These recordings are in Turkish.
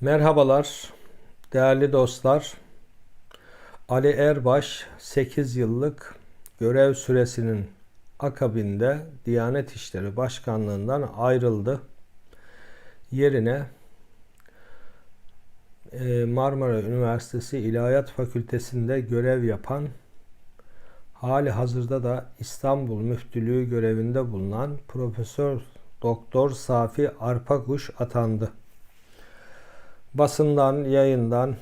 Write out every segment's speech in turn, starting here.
Merhabalar değerli dostlar. Ali Erbaş 8 yıllık görev süresinin akabinde Diyanet İşleri Başkanlığından ayrıldı. Yerine e, Marmara Üniversitesi İlahiyat Fakültesi'nde görev yapan hali hazırda da İstanbul Müftülüğü görevinde bulunan Profesör Doktor Safi Arpakuş atandı basından, yayından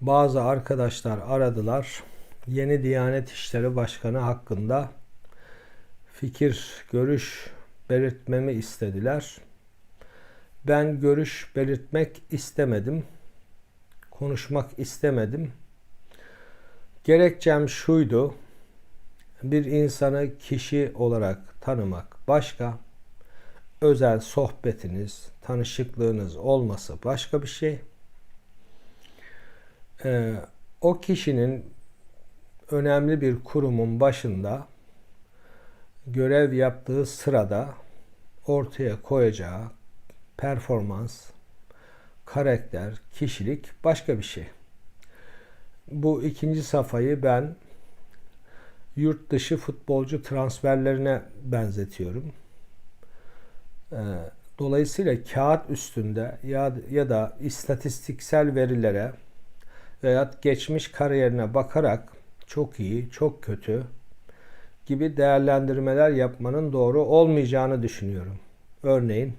bazı arkadaşlar aradılar. Yeni Diyanet İşleri Başkanı hakkında fikir, görüş belirtmemi istediler. Ben görüş belirtmek istemedim. Konuşmak istemedim. Gerekçem şuydu. Bir insanı kişi olarak tanımak başka, özel sohbetiniz, tanışıklığınız olması başka bir şey. Ee, o kişinin önemli bir kurumun başında görev yaptığı sırada ortaya koyacağı performans, karakter, kişilik başka bir şey. Bu ikinci safhayı ben yurt dışı futbolcu transferlerine benzetiyorum. Ee, dolayısıyla kağıt üstünde ya, ya da istatistiksel verilere veya geçmiş kariyerine bakarak çok iyi, çok kötü gibi değerlendirmeler yapmanın doğru olmayacağını düşünüyorum. Örneğin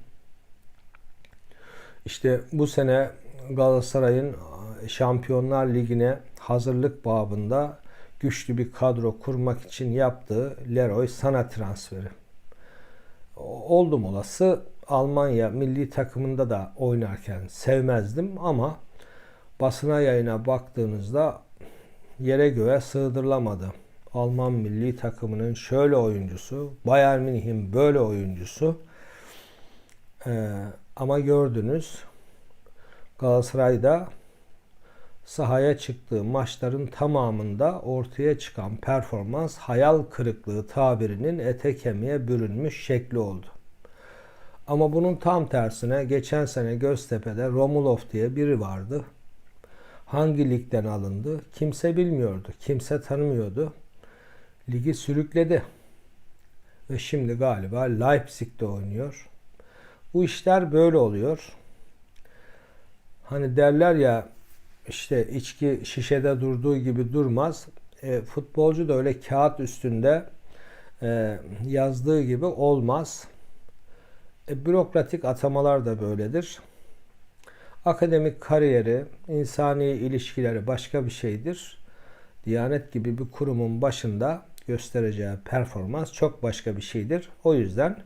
işte bu sene Galatasaray'ın Şampiyonlar Ligi'ne hazırlık babında güçlü bir kadro kurmak için yaptığı Leroy Sana transferi oldum olası Almanya milli takımında da oynarken sevmezdim ama basına yayına baktığınızda yere göğe sığdırılamadı. Alman milli takımının şöyle oyuncusu, Bayern Münih'in böyle oyuncusu. Ee, ama gördünüz Galatasaray'da sahaya çıktığı maçların tamamında ortaya çıkan performans hayal kırıklığı tabirinin ete kemiğe bürünmüş şekli oldu. Ama bunun tam tersine geçen sene Göztepe'de Romulov diye biri vardı. Hangi ligden alındı? Kimse bilmiyordu. Kimse tanımıyordu. Ligi sürükledi. Ve şimdi galiba Leipzig'te oynuyor. Bu işler böyle oluyor. Hani derler ya işte içki şişede durduğu gibi durmaz. E, futbolcu da öyle kağıt üstünde e, yazdığı gibi olmaz. E, bürokratik atamalar da böyledir. Akademik kariyeri, insani ilişkileri başka bir şeydir. Diyanet gibi bir kurumun başında göstereceği performans çok başka bir şeydir. O yüzden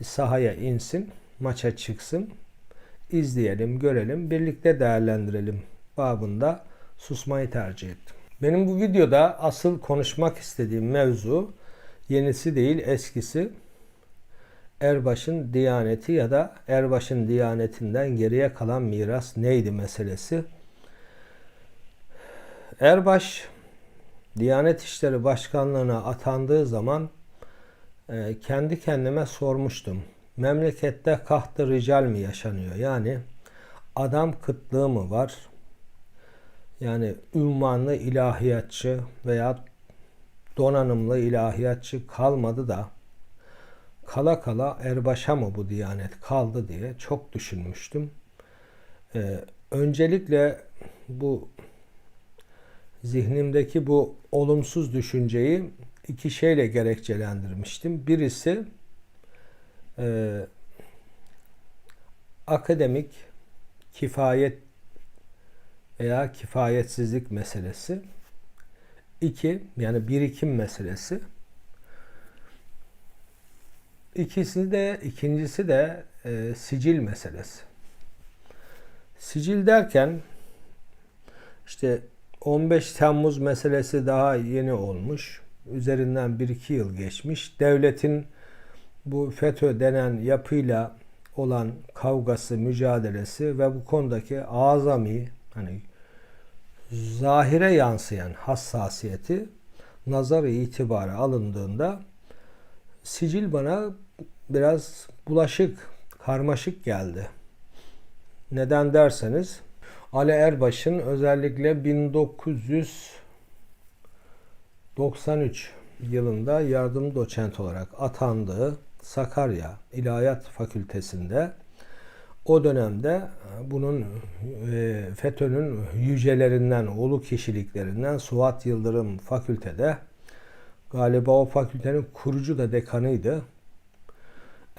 bir sahaya insin, maça çıksın, izleyelim, görelim, birlikte değerlendirelim babında susmayı tercih ettim. Benim bu videoda asıl konuşmak istediğim mevzu yenisi değil eskisi Erbaş'ın diyaneti ya da Erbaş'ın diyanetinden geriye kalan miras neydi meselesi. Erbaş Diyanet İşleri Başkanlığı'na atandığı zaman e, kendi kendime sormuştum. Memlekette kahtı rical mi yaşanıyor? Yani adam kıtlığı mı var? Yani ünvanlı ilahiyatçı veya donanımlı ilahiyatçı kalmadı da kala kala Erbaş'a mı bu diyanet kaldı diye çok düşünmüştüm. Ee, öncelikle bu zihnimdeki bu olumsuz düşünceyi iki şeyle gerekçelendirmiştim. Birisi e, akademik kifayet veya kifayetsizlik meselesi. İki, yani birikim meselesi. İkisi de, ikincisi de e, sicil meselesi. Sicil derken işte 15 Temmuz meselesi daha yeni olmuş. Üzerinden 1-2 yıl geçmiş. Devletin bu FETÖ denen yapıyla olan kavgası, mücadelesi ve bu konudaki azami hani zahire yansıyan hassasiyeti nazar itibara alındığında sicil bana biraz bulaşık, karmaşık geldi. Neden derseniz Ali Erbaş'ın özellikle 1993 yılında yardım doçent olarak atandığı Sakarya İlahiyat Fakültesi'nde o dönemde bunun e, FETÖ'nün yücelerinden, ulu kişiliklerinden Suat Yıldırım fakültede galiba o fakültenin kurucu da dekanıydı.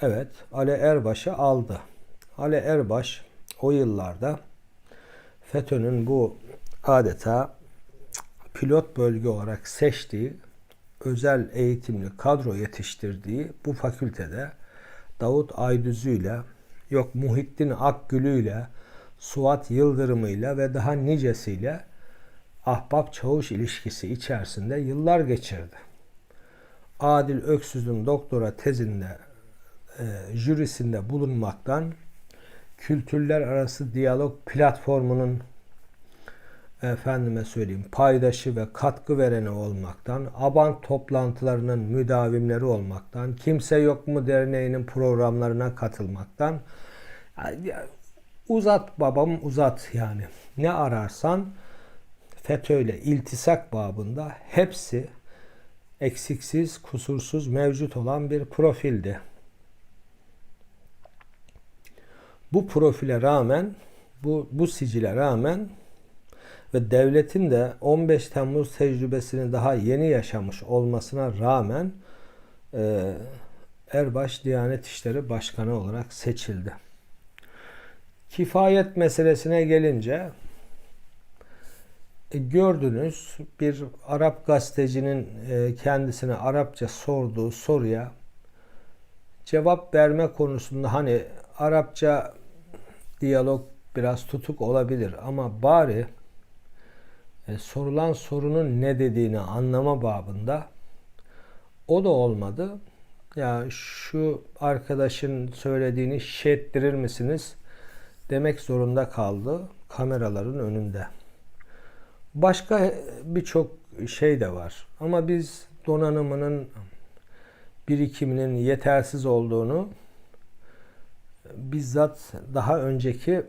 Evet, Ali Erbaş'ı aldı. Ali Erbaş o yıllarda FETÖ'nün bu adeta pilot bölge olarak seçtiği özel eğitimli kadro yetiştirdiği bu fakültede Davut Aydüzü ile yok Muhittin Akgül'ü ile Suat Yıldırım'ı ile ve daha nicesiyle ahbap çavuş ilişkisi içerisinde yıllar geçirdi. Adil Öksüz'ün doktora tezinde e, jürisinde bulunmaktan kültürler arası diyalog platformunun efendime söyleyeyim paydaşı ve katkı vereni olmaktan, aban toplantılarının müdavimleri olmaktan, kimse yok mu derneğinin programlarına katılmaktan uzat babam uzat yani. Ne ararsan FETÖ'yle iltisak babında hepsi eksiksiz, kusursuz mevcut olan bir profildi. Bu profile rağmen, bu, bu sicile rağmen ve devletin de 15 Temmuz tecrübesini daha yeni yaşamış olmasına rağmen e, Erbaş Diyanet İşleri Başkanı olarak seçildi. Kifayet meselesine gelince e, gördünüz bir Arap gazetecinin e, kendisine Arapça sorduğu soruya cevap verme konusunda hani Arapça diyalog biraz tutuk olabilir ama bari e, sorulan sorunun ne dediğini anlama babında o da olmadı. Ya şu arkadaşın söylediğini şişe ettirir misiniz demek zorunda kaldı kameraların önünde. Başka birçok şey de var. Ama biz donanımının birikiminin yetersiz olduğunu bizzat daha önceki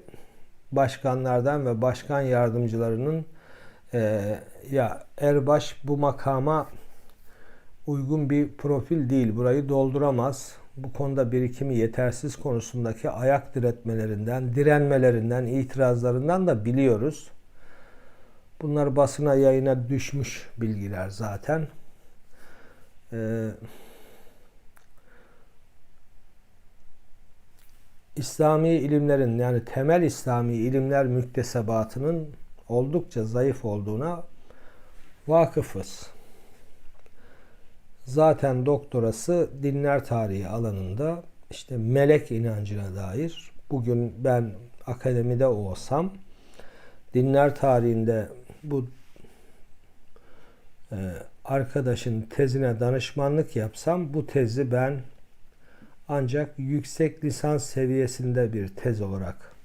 başkanlardan ve başkan yardımcılarının e, ya Erbaş bu makama uygun bir profil değil. Burayı dolduramaz. Bu konuda birikimi yetersiz konusundaki ayak diretmelerinden, direnmelerinden, itirazlarından da biliyoruz. Bunlar basına yayına düşmüş bilgiler zaten. Ee, İslami ilimlerin yani temel İslami ilimler müktesebatının oldukça zayıf olduğuna vakıfız. Zaten doktorası dinler tarihi alanında işte melek inancına dair bugün ben akademide olsam dinler tarihinde bu e, arkadaşın tezine danışmanlık yapsam bu tezi ben ancak yüksek lisans seviyesinde bir tez olarak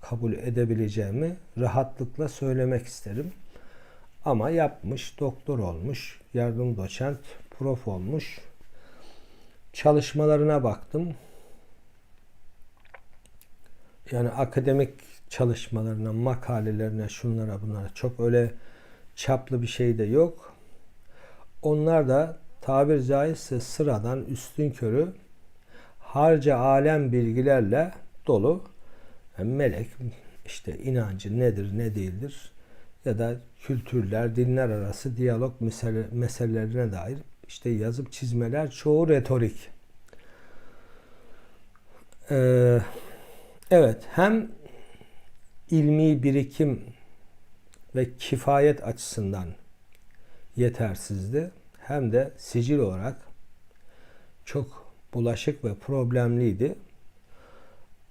kabul edebileceğimi rahatlıkla söylemek isterim. Ama yapmış, doktor olmuş, yardım doçent, prof olmuş. Çalışmalarına baktım. Yani akademik çalışmalarına, makalelerine, şunlara bunlara çok öyle çaplı bir şey de yok. Onlar da tabir caizse sıradan üstün körü harca alem bilgilerle dolu yani melek işte inancı nedir ne değildir ya da kültürler, dinler arası diyalog mesele, meselelerine dair işte yazıp çizmeler çoğu retorik. Ee, evet hem ilmi birikim ve kifayet açısından yetersizdi hem de sicil olarak çok bulaşık ve problemliydi.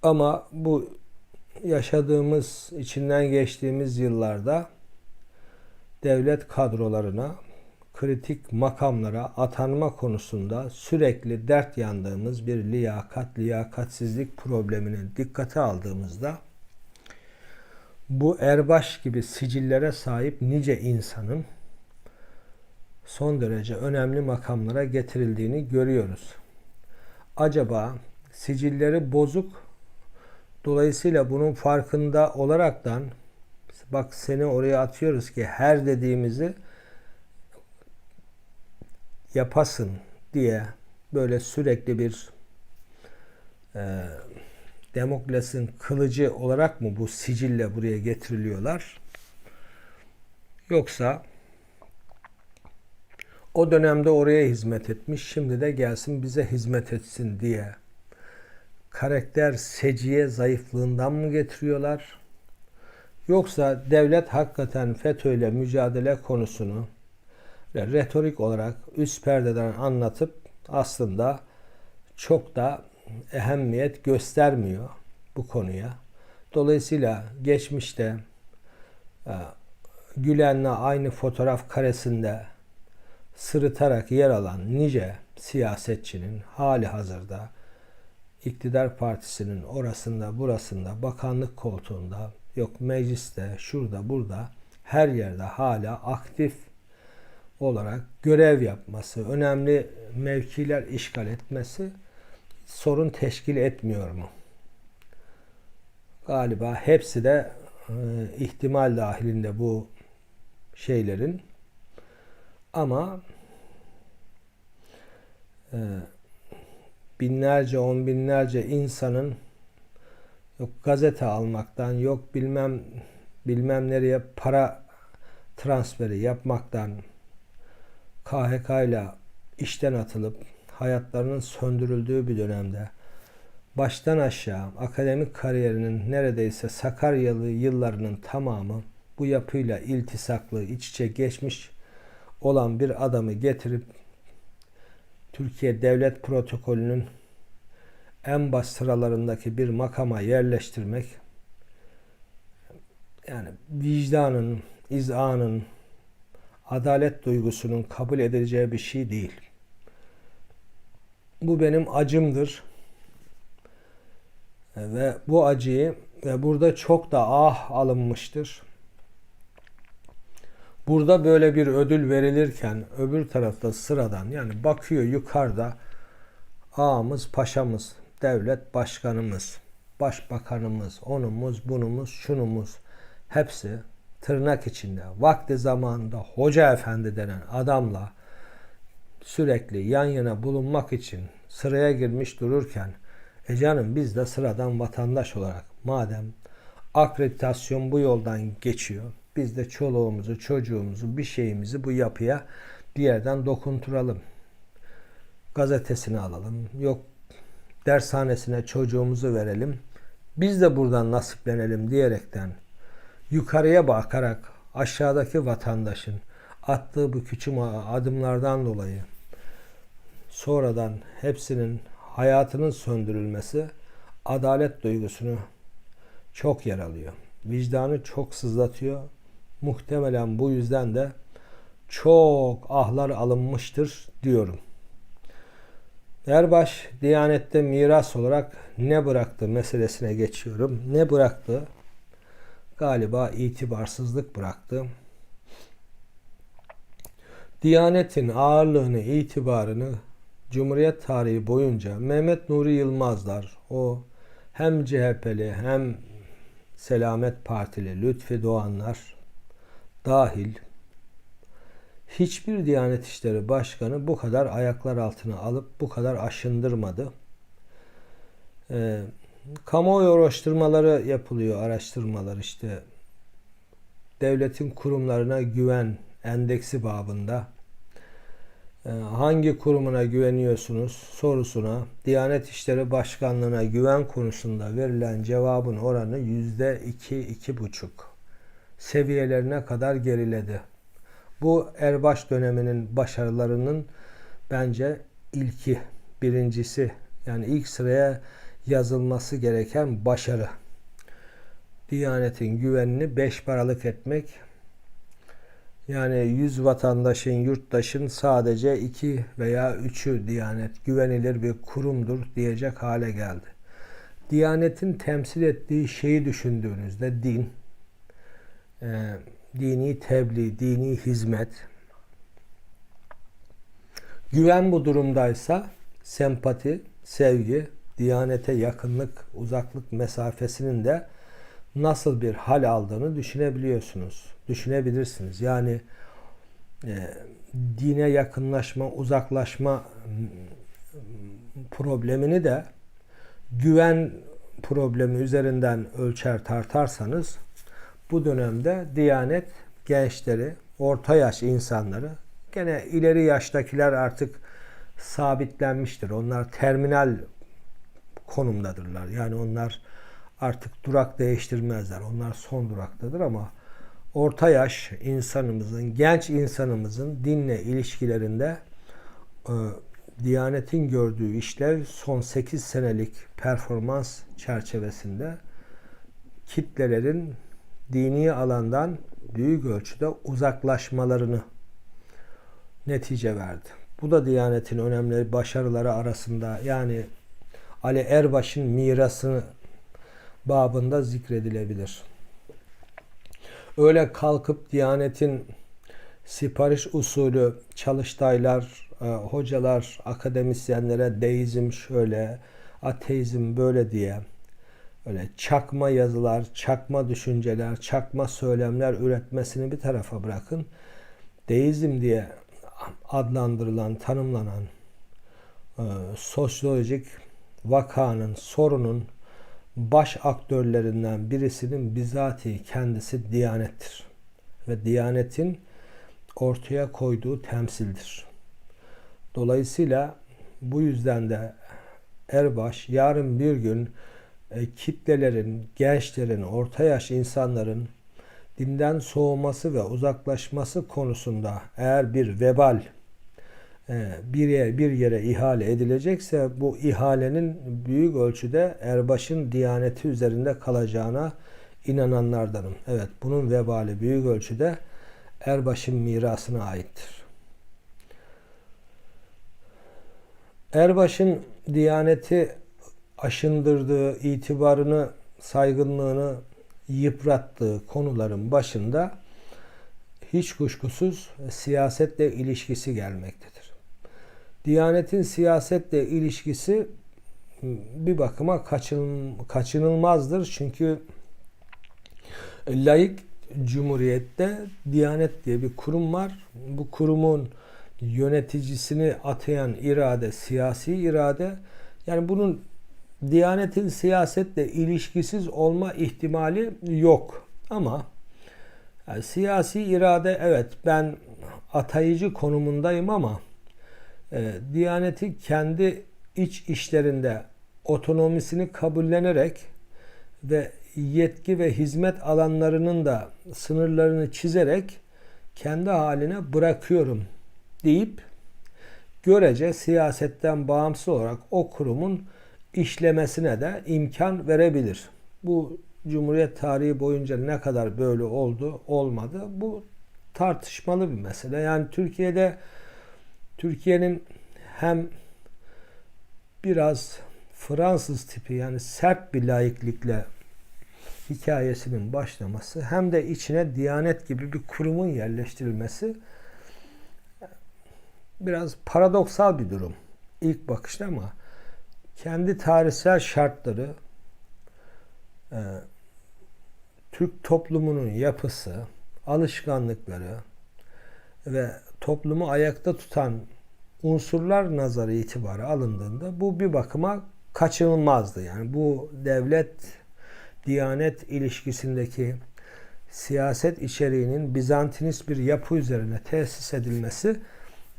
Ama bu yaşadığımız, içinden geçtiğimiz yıllarda devlet kadrolarına, kritik makamlara atanma konusunda sürekli dert yandığımız bir liyakat, liyakatsizlik problemini dikkate aldığımızda bu erbaş gibi sicillere sahip nice insanın son derece önemli makamlara getirildiğini görüyoruz. Acaba sicilleri bozuk Dolayısıyla bunun farkında olaraktan bak seni oraya atıyoruz ki her dediğimizi yapasın diye böyle sürekli bir e, Demokles'in kılıcı olarak mı bu sicille buraya getiriliyorlar? Yoksa o dönemde oraya hizmet etmiş, şimdi de gelsin bize hizmet etsin diye karakter seciye zayıflığından mı getiriyorlar? Yoksa devlet hakikaten FETÖ'yle mücadele konusunu retorik olarak üst perdeden anlatıp aslında çok da ehemmiyet göstermiyor bu konuya. Dolayısıyla geçmişte e, Gülen'le aynı fotoğraf karesinde sırıtarak yer alan nice siyasetçinin hali hazırda iktidar partisinin orasında burasında bakanlık koltuğunda yok mecliste şurada burada her yerde hala aktif olarak görev yapması, önemli mevkiler işgal etmesi sorun teşkil etmiyor mu? Galiba hepsi de e, ihtimal dahilinde bu şeylerin ama e, binlerce, on binlerce insanın yok gazete almaktan, yok bilmem bilmem nereye para transferi yapmaktan KHK ile işten atılıp hayatlarının söndürüldüğü bir dönemde baştan aşağı akademik kariyerinin neredeyse Sakaryalı yıllarının tamamı bu yapıyla iltisaklı, iç içe geçmiş olan bir adamı getirip Türkiye Devlet Protokolü'nün en baş sıralarındaki bir makama yerleştirmek yani vicdanın, izanın, adalet duygusunun kabul edileceği bir şey değil. Bu benim acımdır. Ve bu acıyı ve burada çok da ah alınmıştır. Burada böyle bir ödül verilirken öbür tarafta sıradan yani bakıyor yukarıda ağamız, paşamız, devlet başkanımız, başbakanımız, onumuz, bunumuz, şunumuz hepsi tırnak içinde vakti zamanında hoca efendi denen adamla sürekli yan yana bulunmak için sıraya girmiş dururken e canım biz de sıradan vatandaş olarak madem akreditasyon bu yoldan geçiyor biz de çoluğumuzu çocuğumuzu bir şeyimizi bu yapıya bir yerden dokunturalım. Gazetesini alalım. Yok dershanesine çocuğumuzu verelim. Biz de buradan nasiplenelim diyerekten yukarıya bakarak aşağıdaki vatandaşın attığı bu küçük adımlardan dolayı sonradan hepsinin hayatının söndürülmesi adalet duygusunu çok yer alıyor. Vicdanı çok sızlatıyor. Muhtemelen bu yüzden de çok ahlar alınmıştır diyorum. Erbaş Diyanet'te miras olarak ne bıraktı meselesine geçiyorum. Ne bıraktı? Galiba itibarsızlık bıraktı. Diyanetin ağırlığını, itibarını Cumhuriyet tarihi boyunca Mehmet Nuri Yılmazlar o hem CHP'li hem Selamet Partili Lütfi Doğanlar dahil hiçbir Diyanet İşleri Başkanı bu kadar ayaklar altına alıp bu kadar aşındırmadı. Ee, kamuoyu araştırmaları yapılıyor, araştırmalar işte. Devletin kurumlarına güven endeksi babında. Ee, hangi kurumuna güveniyorsunuz sorusuna Diyanet İşleri Başkanlığı'na güven konusunda verilen cevabın oranı yüzde iki, iki buçuk seviyelerine kadar geriledi. Bu Erbaş döneminin başarılarının bence ilki, birincisi. Yani ilk sıraya yazılması gereken başarı. Diyanetin güvenini beş paralık etmek yani 100 vatandaşın, yurttaşın sadece 2 veya 3'ü Diyanet güvenilir bir kurumdur diyecek hale geldi. Diyanetin temsil ettiği şeyi düşündüğünüzde din, e, dini tebliğ, dini hizmet, güven bu durumdaysa sempati, sevgi, Diyanete yakınlık, uzaklık mesafesinin de nasıl bir hal aldığını düşünebiliyorsunuz. Düşünebilirsiniz. Yani e, dine yakınlaşma, uzaklaşma problemini de güven problemi üzerinden ölçer tartarsanız bu dönemde Diyanet gençleri, orta yaş insanları, gene ileri yaştakiler artık sabitlenmiştir. Onlar terminal konumdadırlar. Yani onlar artık durak değiştirmezler. Onlar son duraktadır ama orta yaş insanımızın, genç insanımızın dinle ilişkilerinde e, Diyanet'in gördüğü işlev son 8 senelik performans çerçevesinde kitlelerin dini alandan büyük ölçüde uzaklaşmalarını netice verdi. Bu da Diyanet'in önemli başarıları arasında yani Ali Erbaş'ın mirası babında zikredilebilir. Öyle kalkıp Diyanet'in sipariş usulü çalıştaylar, e, hocalar, akademisyenlere deizm şöyle, ateizm böyle diye öyle çakma yazılar, çakma düşünceler, çakma söylemler üretmesini bir tarafa bırakın. Deizm diye adlandırılan, tanımlanan e, sosyolojik vakanın, sorunun baş aktörlerinden birisinin bizatihi kendisi Diyanet'tir. Ve Diyanet'in ortaya koyduğu temsildir. Dolayısıyla bu yüzden de Erbaş yarın bir gün e, kitlelerin, gençlerin, orta yaş insanların dinden soğuması ve uzaklaşması konusunda eğer bir vebal bir yere, bir yere ihale edilecekse bu ihalenin büyük ölçüde Erbaş'ın diyaneti üzerinde kalacağına inananlardanım. Evet bunun vebali büyük ölçüde Erbaş'ın mirasına aittir. Erbaş'ın diyaneti aşındırdığı, itibarını, saygınlığını yıprattığı konuların başında hiç kuşkusuz siyasetle ilişkisi gelmektedir. Diyanetin siyasetle ilişkisi bir bakıma kaçınılmazdır. Çünkü laik cumhuriyette Diyanet diye bir kurum var. Bu kurumun yöneticisini atayan irade, siyasi irade. Yani bunun Diyanetin siyasetle ilişkisiz olma ihtimali yok. Ama yani siyasi irade evet ben atayıcı konumundayım ama e, Diyaneti kendi iç işlerinde otonomisini kabullenerek ve yetki ve hizmet alanlarının da sınırlarını çizerek kendi haline bırakıyorum deyip görece siyasetten bağımsız olarak o kurumun işlemesine de imkan verebilir. Bu Cumhuriyet tarihi boyunca ne kadar böyle oldu, olmadı bu tartışmalı bir mesele. Yani Türkiye'de Türkiye'nin hem biraz Fransız tipi yani sert bir laiklikle hikayesinin başlaması hem de içine Diyanet gibi bir kurumun yerleştirilmesi biraz paradoksal bir durum ilk bakışta ama kendi tarihsel şartları e, Türk toplumunun yapısı, alışkanlıkları ve toplumu ayakta tutan unsurlar nazarı itibarı alındığında bu bir bakıma kaçınılmazdı. Yani bu devlet diyanet ilişkisindeki siyaset içeriğinin Bizantinist bir yapı üzerine tesis edilmesi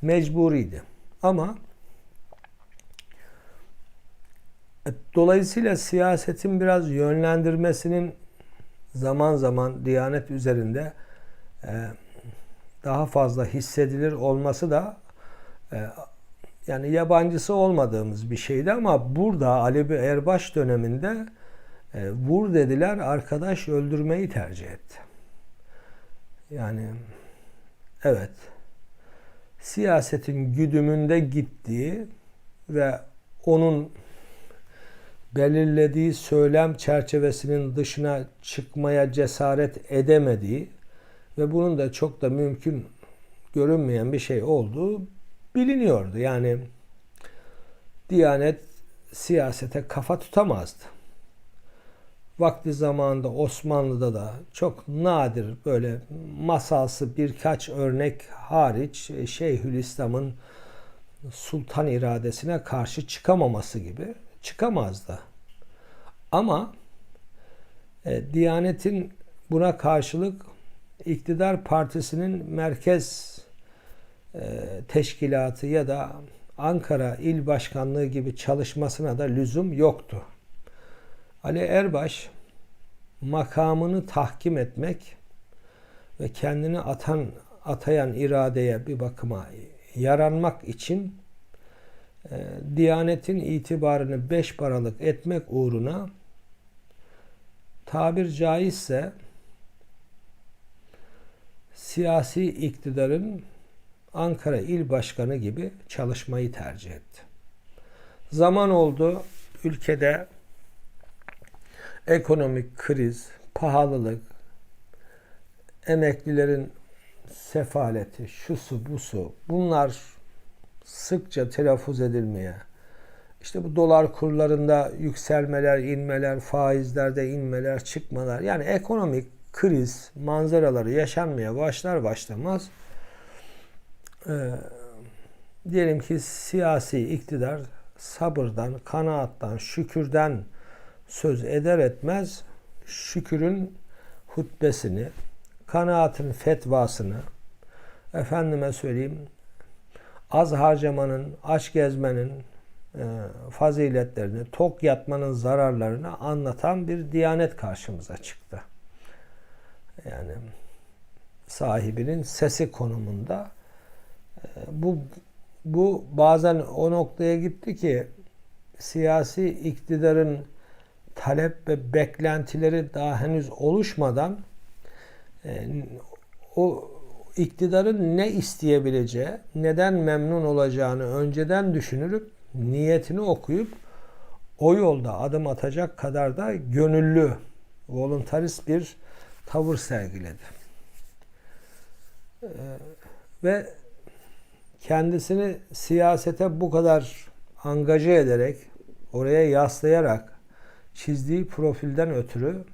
mecburiydi. Ama dolayısıyla siyasetin biraz yönlendirmesinin zaman zaman Diyanet üzerinde e, daha fazla hissedilir olması da e, yani yabancısı olmadığımız bir şeydi ama burada Ali Erbaş döneminde e, vur dediler arkadaş öldürmeyi tercih etti. Yani evet siyasetin güdümünde gittiği ve onun belirlediği söylem çerçevesinin dışına çıkmaya cesaret edemediği ve bunun da çok da mümkün görünmeyen bir şey olduğu biliniyordu. Yani Diyanet siyasete kafa tutamazdı. Vakti zamanında Osmanlı'da da çok nadir böyle masalsı birkaç örnek hariç e, Şeyhülislam'ın sultan iradesine karşı çıkamaması gibi çıkamazdı. Ama e, Diyanet'in buna karşılık iktidar partisinin merkez e, teşkilatı ya da Ankara İl Başkanlığı gibi çalışmasına da lüzum yoktu. Ali Erbaş makamını tahkim etmek ve kendini atan atayan iradeye bir bakıma yaranmak için e, Diyanetin itibarını beş paralık etmek uğruna tabir caizse siyasi iktidarın Ankara İl Başkanı gibi çalışmayı tercih etti. Zaman oldu ülkede ekonomik kriz, pahalılık, emeklilerin sefaleti, şusu busu bunlar sıkça telaffuz edilmeye, işte bu dolar kurlarında yükselmeler, inmeler, faizlerde inmeler, çıkmalar yani ekonomik kriz manzaraları yaşanmaya başlar başlamaz e, diyelim ki siyasi iktidar sabırdan, kanaattan, şükürden söz eder etmez şükürün hutbesini, kanaatin fetvasını, efendime söyleyeyim az harcamanın, aç gezmenin e, faziletlerini, tok yatmanın zararlarını anlatan bir diyanet karşımıza çıktı. Yani sahibinin sesi konumunda e, bu bu bazen o noktaya gitti ki siyasi iktidarın talep ve beklentileri daha henüz oluşmadan e, o iktidarın ne isteyebileceği, neden memnun olacağını önceden düşünürüp niyetini okuyup o yolda adım atacak kadar da gönüllü, voluntarist bir tavır sergiledi. Ee, ve kendisini siyasete bu kadar angaje ederek, oraya yaslayarak çizdiği profilden ötürü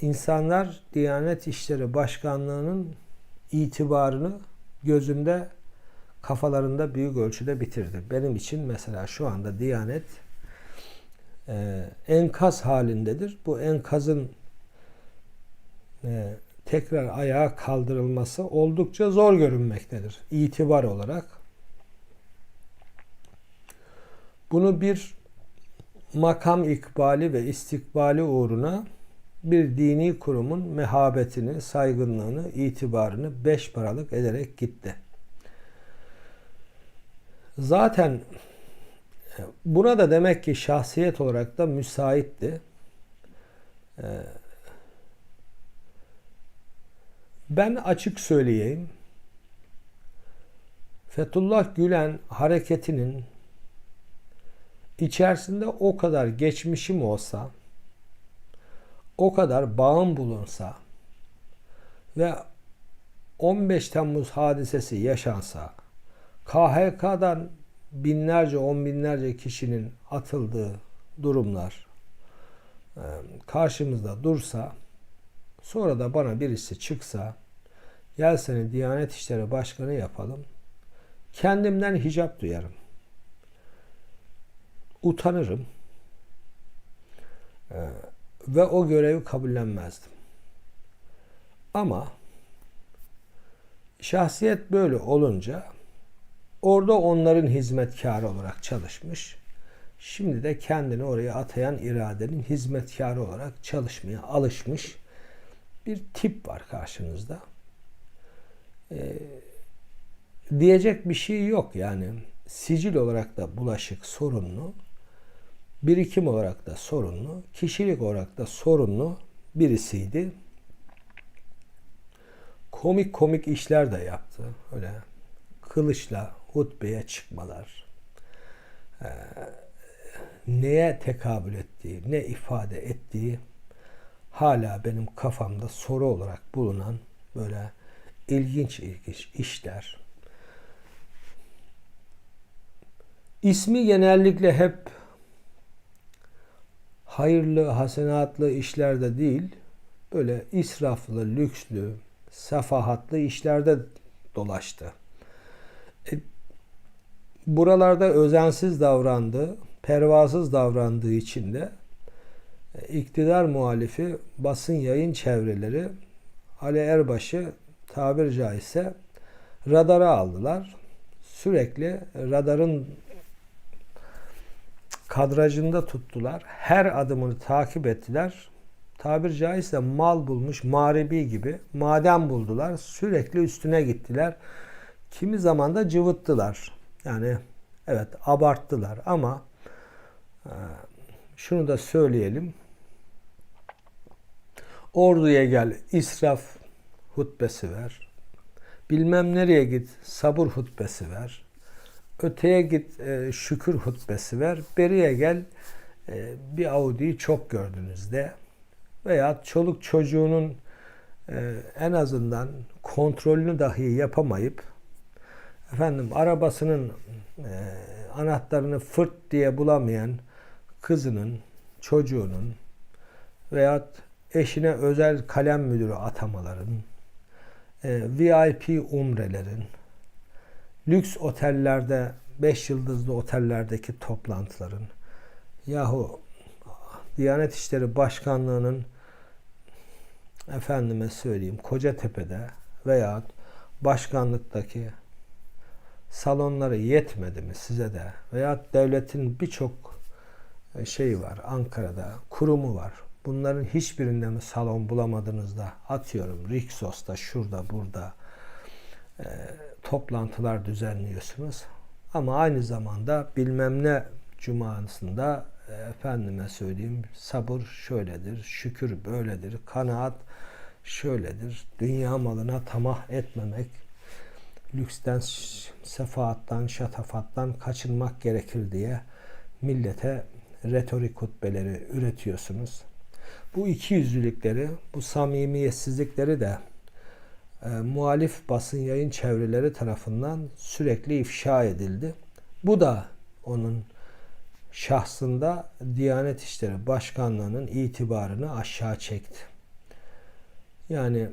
insanlar Diyanet İşleri Başkanlığı'nın itibarını gözünde kafalarında büyük ölçüde bitirdi. Benim için mesela şu anda Diyanet e, enkaz halindedir. Bu enkazın tekrar ayağa kaldırılması oldukça zor görünmektedir. itibar olarak. Bunu bir makam ikbali ve istikbali uğruna bir dini kurumun mehabetini, saygınlığını, itibarını beş paralık ederek gitti. Zaten e, buna da demek ki şahsiyet olarak da müsaitti. E, ben açık söyleyeyim. Fethullah Gülen hareketinin içerisinde o kadar geçmişim olsa, o kadar bağım bulunsa ve 15 Temmuz hadisesi yaşansa, KHK'dan binlerce, on binlerce kişinin atıldığı durumlar karşımızda dursa, sonra da bana birisi çıksa, gel seni Diyanet İşleri Başkanı yapalım, kendimden hicap duyarım. Utanırım. Ee, ve o görevi kabullenmezdim. Ama şahsiyet böyle olunca orada onların hizmetkarı olarak çalışmış. Şimdi de kendini oraya atayan iradenin hizmetkarı olarak çalışmaya alışmış bir tip var karşınızda. Ee, diyecek bir şey yok yani. Sicil olarak da bulaşık sorunlu birikim olarak da sorunlu, kişilik olarak da sorunlu birisiydi. Komik komik işler de yaptı. Öyle kılıçla hutbeye çıkmalar. Ee, neye tekabül ettiği, ne ifade ettiği hala benim kafamda soru olarak bulunan böyle ilginç ilginç işler. İsmi genellikle hep hayırlı, hasenatlı işlerde değil, böyle israflı, lükslü, sefahatlı işlerde dolaştı. E, buralarda özensiz davrandı, pervasız davrandığı için de e, iktidar muhalifi basın yayın çevreleri Ali Erbaş'ı tabir caizse radara aldılar. Sürekli radarın kadrajında tuttular. Her adımını takip ettiler. Tabir caizse mal bulmuş mağribi gibi maden buldular. Sürekli üstüne gittiler. Kimi zaman da cıvıttılar. Yani evet abarttılar ama e, şunu da söyleyelim. Orduya gel israf hutbesi ver. Bilmem nereye git sabır hutbesi ver. Öteye git e, şükür hutbesi ver. Beriye gel e, bir Audi'yi çok gördünüz de. Veya çoluk çocuğunun e, en azından kontrolünü dahi yapamayıp efendim arabasının e, anahtarını fırt diye bulamayan kızının, çocuğunun veyahut eşine özel kalem müdürü atamaların, e, VIP umrelerin, lüks otellerde, 5 yıldızlı otellerdeki toplantıların, yahu Diyanet İşleri Başkanlığı'nın efendime söyleyeyim Kocatepe'de veya başkanlıktaki salonları yetmedi mi size de veya devletin birçok şeyi var Ankara'da kurumu var. Bunların hiçbirinde mi salon bulamadınız da atıyorum Rixos'ta şurada burada e, toplantılar düzenliyorsunuz. Ama aynı zamanda bilmem ne cumasında e, efendime söyleyeyim sabır şöyledir, şükür böyledir, kanaat şöyledir. Dünya malına tamah etmemek, lüksten, sefaattan, şatafattan kaçınmak gerekir diye millete retorik hutbeleri üretiyorsunuz. Bu iki yüzlülükleri, bu samimiyetsizlikleri de e, muhalif basın yayın çevreleri tarafından sürekli ifşa edildi. Bu da onun şahsında Diyanet İşleri Başkanlığı'nın itibarını aşağı çekti. Yani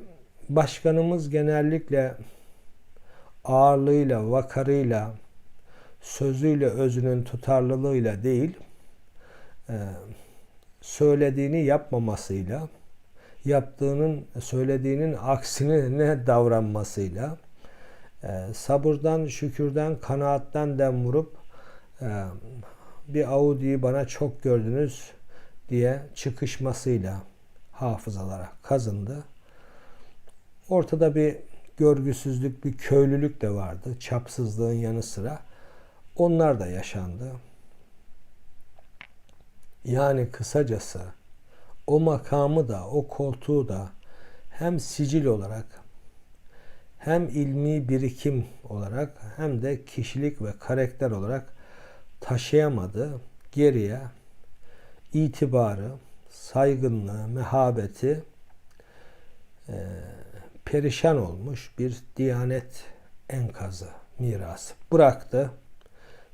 başkanımız genellikle ağırlığıyla, vakarıyla, sözüyle, özünün tutarlılığıyla değil, e, söylediğini yapmamasıyla, yaptığının, söylediğinin aksine ne davranmasıyla, e, sabırdan, şükürden, kanaatten dem vurup e, bir Audi'yi bana çok gördünüz diye çıkışmasıyla hafızalara kazındı. Ortada bir görgüsüzlük, bir köylülük de vardı. Çapsızlığın yanı sıra. Onlar da yaşandı. Yani kısacası o makamı da, o koltuğu da hem sicil olarak hem ilmi birikim olarak hem de kişilik ve karakter olarak taşıyamadı. Geriye itibarı, saygınlığı, mehabeti e, perişan olmuş bir diyanet enkazı mirası bıraktı.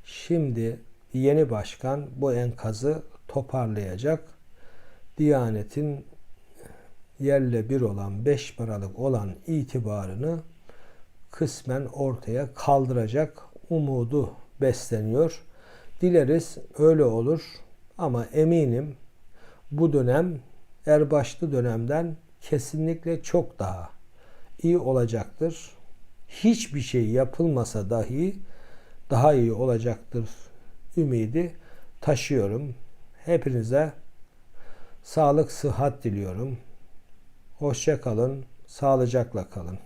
Şimdi yeni başkan bu enkazı toparlayacak. Diyanetin yerle bir olan beş paralık olan itibarını kısmen ortaya kaldıracak umudu besleniyor. Dileriz öyle olur ama eminim bu dönem Erbaşlı dönemden kesinlikle çok daha iyi olacaktır. Hiçbir şey yapılmasa dahi daha iyi olacaktır ümidi taşıyorum. Hepinize sağlık, sıhhat diliyorum. Hoşça kalın, sağlıcakla kalın.